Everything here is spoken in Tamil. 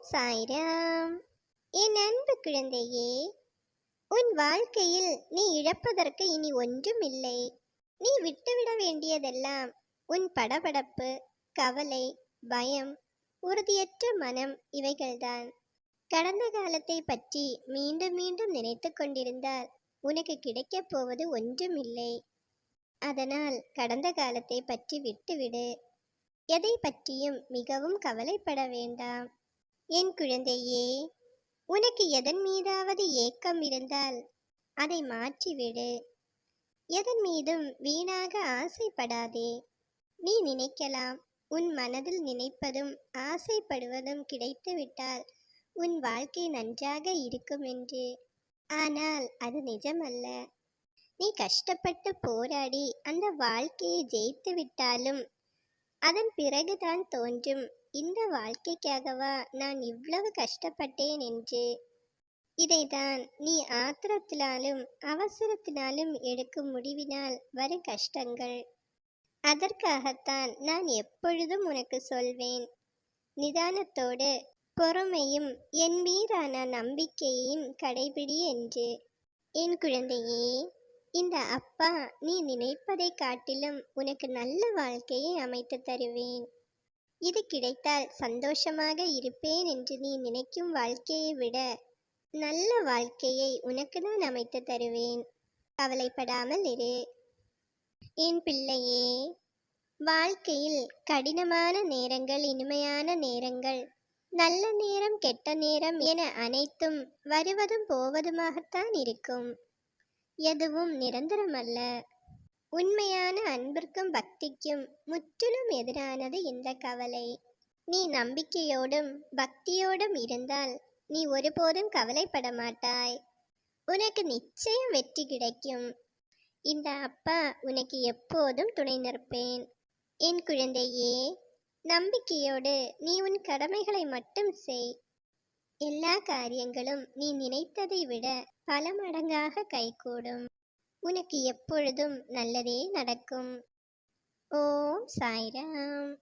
ஓம் சாய்ராம். என் அன்பு குழந்தையே உன் வாழ்க்கையில் நீ இழப்பதற்கு இனி ஒன்றும் இல்லை நீ விட்டுவிட வேண்டியதெல்லாம் உன் படபடப்பு கவலை பயம் உறுதியற்ற மனம் இவைகள்தான். கடந்த காலத்தை பற்றி மீண்டும் மீண்டும் நினைத்து கொண்டிருந்தால் உனக்கு கிடைக்கப் போவது ஒன்றுமில்லை. அதனால் கடந்த காலத்தை பற்றி விட்டுவிடு. எதை பற்றியும் மிகவும் கவலைப்பட வேண்டாம். என் குழந்தையே உனக்கு எதன் மீதாவது ஏக்கம் இருந்தால் அதை மாற்றிவிடு. எதன் மீதும் வீணாக ஆசைப்படாதே. நீ நினைக்கலாம் உன் மனதில் நினைப்பதும் ஆசைப்படுவதும் கிடைத்துவிட்டால் உன் வாழ்க்கை நன்றாக இருக்கும் என்று. ஆனால் அது நிஜமல்ல. நீ கஷ்டப்பட்டு போராடி அந்த வாழ்க்கையை ஜெயித்து விட்டாலும் அதன் பிறகுதான் தோன்றும் இந்த வாழ்க்கைக்காகவா நான் இவ்வளவு கஷ்டப்பட்டேன் என்று? இதைதான் நீ ஆத்திரத்தினாலும் அவசரத்தினாலும் எடுக்கும் முடிவினால் வரும் கஷ்டங்கள். அதற்காகத்தான் நான் எப்பொழுதும் உனக்கு சொல்வேன். நிதானத்தோடு பொறுமையும் என் மீதான நம்பிக்கையையும் கடைபிடி என்று. என் குழந்தையே இந்த அப்பா நீ நினைப்பதை காட்டிலும் உனக்கு நல்ல வாழ்க்கையை அமைத்து தருவேன். இது கிடைத்தால் சந்தோஷமாக இருப்பேன் என்று நீ நினைக்கும் வாழ்க்கையை விட நல்ல வாழ்க்கையை உனக்கு நான் அமைத்து தருவேன். கவலைப்படாமல் இரு. என் பிள்ளையே வாழ்க்கையில் கடினமான நேரங்கள் இனிமையான நேரங்கள் நல்ல நேரம் கெட்ட நேரம் என அனைத்தும் வருவதும் போவதுமாகத்தான் இருக்கும். எதுவும் நிரந்தரமல்ல. உண்மையான அன்பிற்கும் பக்திக்கும் முற்றிலும் எதிரானது இந்த கவலை. நீ நம்பிக்கையோடும் பக்தியோடும் இருந்தால் நீ ஒருபோதும் கவலைப்பட மாட்டாய். உனக்கு நிச்சயம் வெற்றி கிடைக்கும். இந்த அப்பா உனக்கு எப்போதும் துணை நிற்பேன். என் குழந்தையே நம்பிக்கையோடு நீ உன் கடமைகளை மட்டும் செய். எல்லா காரியங்களும் நீ நினைத்ததை விட பல மடங்காக கைகூடும். உனக்கு எப்பொழுதும் நல்லதே நடக்கும். ஓம் சாய்ராம்.